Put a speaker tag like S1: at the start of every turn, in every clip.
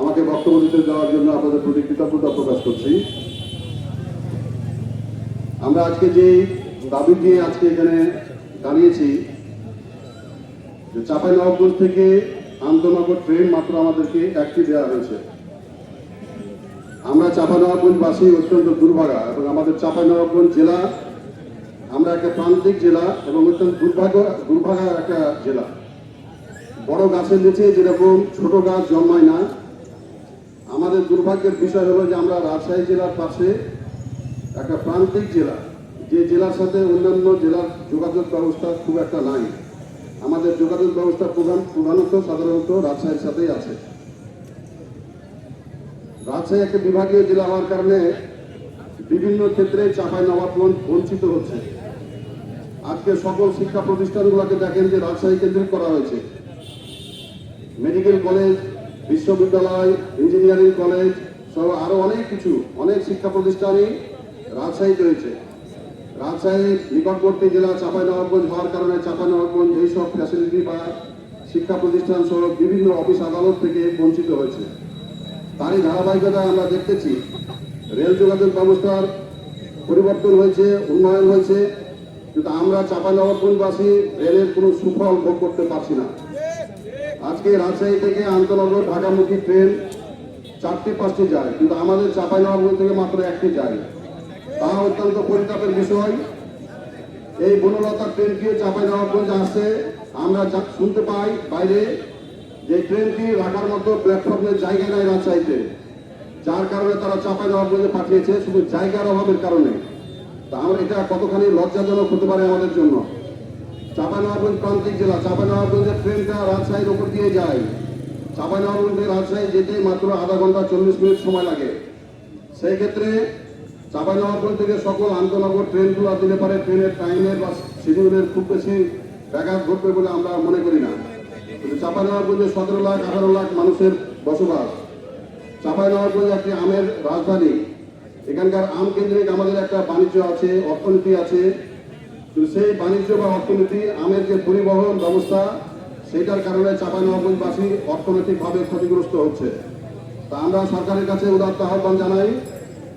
S1: আমাকে বক্তব্য দিতে দেওয়ার জন্য আপনাদের প্রতি কৃতজ্ঞতা প্রকাশ করছি। আমরা আজকে যে দাবি নিয়ে আজকে এখানে দাঁড়িয়েছি যে চাপাই নবাবগঞ্জ থেকে আন্তনগর ট্রেন মাত্র আমাদেরকে একটি দেওয়া হয়েছে। আমরা চাপানবাবগঞ্জবাসী অত্যন্ত দুর্ভাগা এবং আমাদের চাপানবাবগঞ্জ জেলা আমরা একটা প্রান্তিক জেলা এবং অত্যন্ত দুর্ভাগ্য দুর্ভাগা একটা জেলা। বড় গাছের নিচে যেরকম ছোট গাছ জন্মায় না আমাদের দুর্ভাগ্যের বিষয় হলো যে আমরা রাজশাহী জেলার পাশে একটা প্রান্তিক জেলা, যে জেলার সাথে অন্যান্য জেলার যোগাযোগ ব্যবস্থা খুব একটা নাই। আমাদের যোগাযোগ ব্যবস্থা প্রধান প্রধানত সাধারণত রাজশাহীর সাথেই আছে। রাজশাহী একটা বিভাগীয় জেলা হওয়ার কারণে বিভিন্ন ক্ষেত্রে চাপাই নবাবগঞ্জ বঞ্চিত হচ্ছে। আজকে সকল শিক্ষা প্রতিষ্ঠানগুলোকে দেখেন যে রাজশাহী কেন্দ্রিক করা হয়েছে। মেডিকেল কলেজ বিশ্ববিদ্যালয়, ইঞ্জিনিয়ারিং কলেজ সহ আরও অনেক কিছু, অনেক শিক্ষা প্রতিষ্ঠানই রাজশাহীতে রয়েছে। রাজশাহীর নিকটবর্তী জেলা চাঁপাইনবাবগঞ্জ হওয়ার কারণে চাঁপাইনবাবগঞ্জ এইসব ফ্যাসিলিটি বা শিক্ষা প্রতিষ্ঠান সহ বিভিন্ন অফিস আদালত থেকে বঞ্চিত হয়েছে। তারই ধারাবাহিকতা আমরা দেখতেছি, রেল যোগাযোগ ব্যবস্থার পরিবর্তন হয়েছে, উন্নয়ন হয়েছে, কিন্তু আমরা চাঁপাইনবাবগঞ্জবাসী রেলের কোনো সুফল ভোগ করতে পারছি না। আজকে রাজশাহী থেকে আন্তনগর ঢাকামুখী ট্রেন চারটি পাঁচটি যায়, কিন্তু আমাদের চাঁপাইনবাবগঞ্জ থেকে মাত্র একটি যায়। তা অত্যন্ত পরিতাপের বিষয়। এই বনলতা ট্রেনটি চাঁপাইনবাবগঞ্জে আসছে, আমরা শুনতে পাই বাইরে যে ট্রেনটি রাখার মতো প্ল্যাটফর্মের জায়গা নেয় রাজশাহীতে, যার কারণে তারা চাঁপাইনবাবগঞ্জে পাঠিয়েছে, শুধু জায়গার অভাবের কারণে। তা আমরা এটা কতখানি লজ্জাজনক হতে পারে আমাদের জন্য? চাঁপাইনবাবগঞ্জ প্রান্তিক জেলা চাঁপাইনবাবগঞ্জের ট্রেনটা রাজশাহীর উপর দিয়ে যায়। চাঁপাইনবাবগঞ্জ রাজশাহী যেতে মাত্র আধা ঘণ্টা চল্লিশ মিনিট সময় লাগে। সেই ক্ষেত্রে চাঁপাইনবাবগঞ্জ থেকে সকল আন্তনগর ট্রেনগুলো দিতে পারে। ট্রেনের টাইমের বা শিডিউলের খুব বেশি ব্যাঘাত ঘটবে বলে আমরা মনে করি না। কিন্তু চাঁপাইনবাবগঞ্জে সতেরো লাখ, আঠারো লাখ মানুষের বসবাস। চাঁপাইনবাবগঞ্জ একটি আমের রাজধানী। এখানকার আম কেন্দ্রিক আমাদের একটা বাণিজ্য আছে, অর্থনীতি আছে। তো সেই বাণিজ্য বা অর্থনীতি আমের যে পরিবহন ব্যবস্থা সেটার কারণে চাঁপাইনবাবগঞ্জবাসী অর্থনৈতিকভাবে ক্ষতিগ্রস্ত হচ্ছে। তা আমরা সরকারের কাছে উদাত্ত আহ্বান জানাই,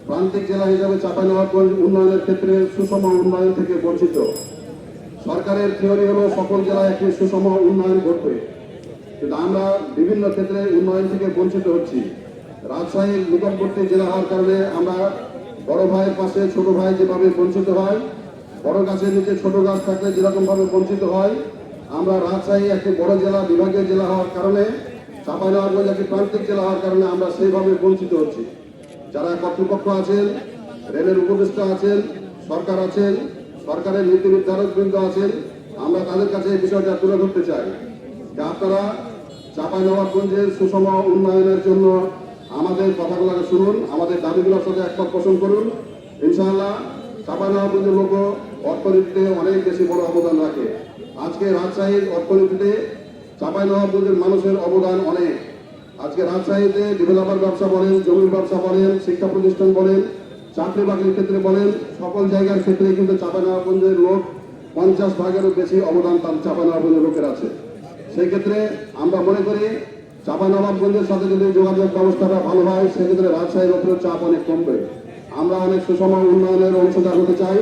S1: প্রান্তিক জেলা হিসাবে চাঁপাইনবাবগঞ্জ উন্নয়নের ক্ষেত্রে সুষম উন্নয়ন থেকে বঞ্চিত। সরকারের থিওরি হলো, সকল জেলায় একটি সুষম উন্নয়ন ঘটবে। কিন্তু আমরা বিভিন্ন ক্ষেত্রে উন্নয়ন থেকে বঞ্চিত হচ্ছি। রাজশাহীর নিকটবর্তী জেলা হওয়ার কারণে আমরা বড় ভাইয়ের পাশে, ছোট ভাই যেভাবে বঞ্চিত হয় বড় গাছের নিচে ছোট গাছ থাকলে যেরকম ভাবে বঞ্চিত হয়, আমরা রাজশাহী একটি বড় জেলা, বিভাগীয় জেলা হওয়ার কারণে, চাঁপাইনবাবগঞ্জ একটি প্রান্তিক জেলা হওয়ার কারণে আমরা সেইভাবে বঞ্চিত হচ্ছি। যারা কর্তৃপক্ষ আছেন, রেলের উপদেষ্টা আছেন, সরকার আছেন, সরকারের নীতি নির্ধারক বৃন্দ আছেন, আমরা তাদের কাছে এই বিষয়টা তুলে ধরতে চাই যে আপনারা চাঁপাইনবাবগঞ্জের সুষম উন্নয়নের জন্য আমাদের কথাগুলোকে শুনুন, আমাদের দাবিগুলোর সাথে একমত পোষণ করুন। ইনশাআল্লাহ, চাঁপাইনবাবগঞ্জের লোক অর্থনীতিতে অনেক বেশি বড় অবদান রাখে। আজকে রাজশাহীর অর্থনীতিতে চাঁপাইনবাবগঞ্জের মানুষের অবদান অনেক। আজকে রাজশাহীতে ডেভেলপার ব্যবসা বলেন, জমির ব্যবসা বলেন, শিক্ষা প্রতিষ্ঠান বলেন, চাকরি বাকরির ক্ষেত্রে বলেন, সকল জায়গার ক্ষেত্রে কিন্তু চাঁপাইনবাবগঞ্জের লোক পঞ্চাশ ভাগেরও বেশি অবদান তার চাঁপাইনবাবগঞ্জের লোকের আছে। সেই ক্ষেত্রে আমরা মনে করি চাঁপাইনবাবগঞ্জের সাথে যদি যোগাযোগ ব্যবস্থাটা ভালো হয়, সেক্ষেত্রে রাজশাহীর উপরে চাপ অনেক কমবে। আমরা অনেক সুষম উন্নয়নের অংশীদার হতে চাই।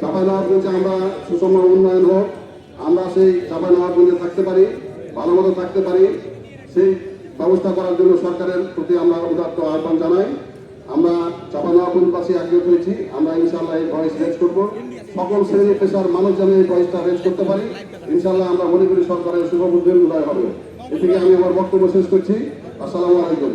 S1: চাঁপাইনবাবগঞ্জে আমরা সুষম উন্নয়ন হোক, আমরা সেই চাঁপাইনবাবগঞ্জে থাকতে পারি, ভালো মতো থাকতে পারি, সেই ব্যবস্থা করার জন্য সরকারের প্রতি আমরা উদাত্ত আহ্বান জানাই। আমরা চাপানবাবগঞ্জ পাশে একজোট হয়েছি, আমরা ইনশাল্লাহ এই ভয়েস রেজ করব। সকল শ্রেণি পেশার মানুষ যেন এই ভয়েসটা রেজ করতে পারি। ইনশাল্লাহ আমরা মনে করি সরকারের শুভ বুদ্ধির উদয় হবে। এ থেকে আমি আমার বক্তব্য শেষ করছি। আসসালামু আলাইকুম।